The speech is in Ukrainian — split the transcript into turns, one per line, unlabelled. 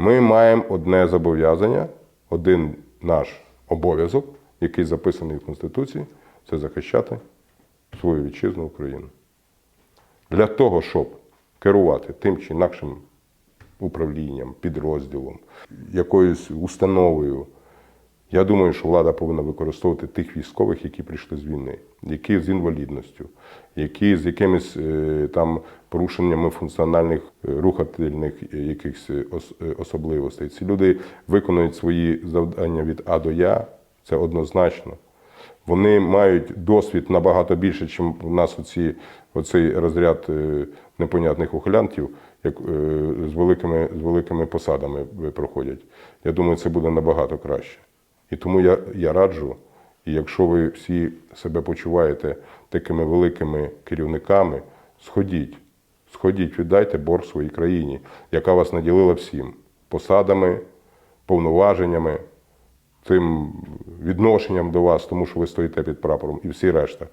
Ми маємо одне зобов'язання, один наш обов'язок, який записаний в Конституції, це захищати свою вітчизну Україну. Для того, щоб керувати тим чи інакшим управлінням, підрозділом, якоюсь установою. Я думаю, що влада повинна використовувати тих військових, які прийшли з війни, які з інвалідністю, які з якимись е, там порушеннями функціональних е, рухательних е, якихось ос- особливостей. Ці люди виконують свої завдання від А до Я, це однозначно. Вони мають досвід набагато більше, ніж у нас оці, оцей розряд непонятних ухилянтів, як з великими, з великими посадами проходять. Я думаю, це буде набагато краще. І тому я, я раджу, і якщо ви всі себе почуваєте такими великими керівниками, сходіть, сходіть, віддайте борг своїй країні, яка вас наділила всім посадами, повноваженнями, тим відношенням до вас, тому що ви стоїте під прапором, і всі решта.